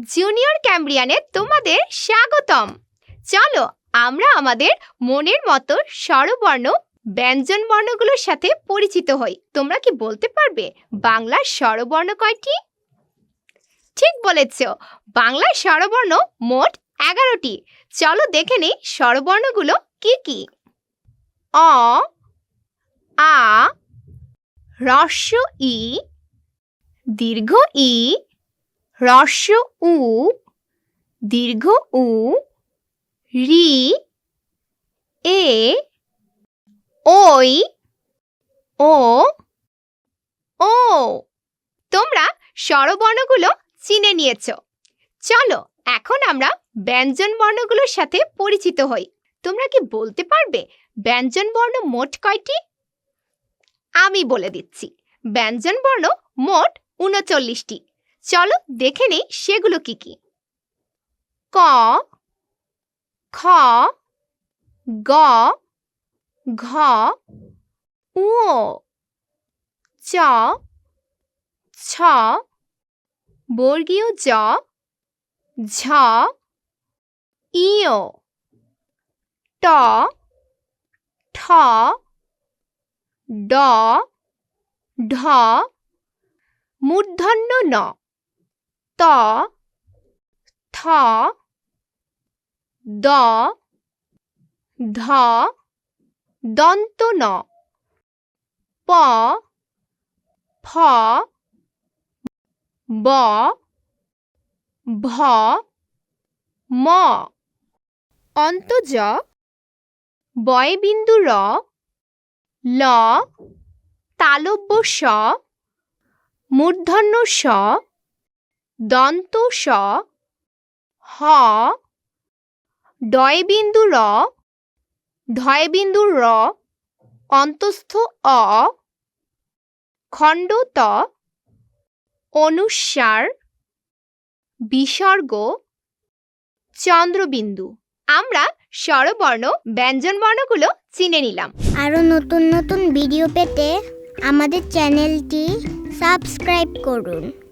Junior ক্যাম্ব্রিয়ানে তোমাদের স্বাগতম। চলো, আমরা আমাদের মনের মতো স্বরবর্ণ ব্যঞ্জন বর্ণগুলোর সাথে পরিচিত হই। তোমরা কি বলতে পারবে বাংলার স্বরবর্ণ কয়টি? ঠিক বলেছ, বাংলার স্বরবর্ণ মোট এগারোটি। চলো দেখে নিই স্বরবর্ণগুলো কি কি। অ, আ, রস্য, ই দীর্ঘ ই, হ্রস্ব উ, দীর্ঘ উ, রি, এ, ওই, ও ও। তোমরা স্বরবর্ণগুলো চিনে নিয়েছো। চলো, এখন আমরা ব্যঞ্জন বর্ণগুলোর সাথে পরিচিত হই। তোমরা কি বলতে পারবে ব্যঞ্জন বর্ণ মোট কয়টি? আমি বলে দিচ্ছি। ব্যঞ্জন বর্ণ মোট উনচল্লিশটি। চলো দেখে নেই সেগুলো কি কি। ক, খ, গ, ঘ, উ, চ, ছ, বর্গীয় জ, ঝ, ইয়, ট, ঠ, ড, ঢ মূর্ধন্য ন। ত, থ, দ, ধ, দন্ত ন। প, ফ, ব, ভ, ম। অন্তজ, বয়বিন্দু র, ল, তালব্য স। মূর্ধন্য স, দন্ত স, হ, ডয়বিন্দু র ঢয়বিন্দু র, অন্তস্থ অ খণ্ড ত অনুস্বার বিসর্গ, চন্দ্রবিন্দু। আমরা স্বরবর্ণ, ব্যঞ্জনবর্ণগুলো চিনে নিলাম। আরও নতুন নতুন ভিডিও পেতে আমাদের চ্যানেলটি সাবস্ক্রাইব করুন।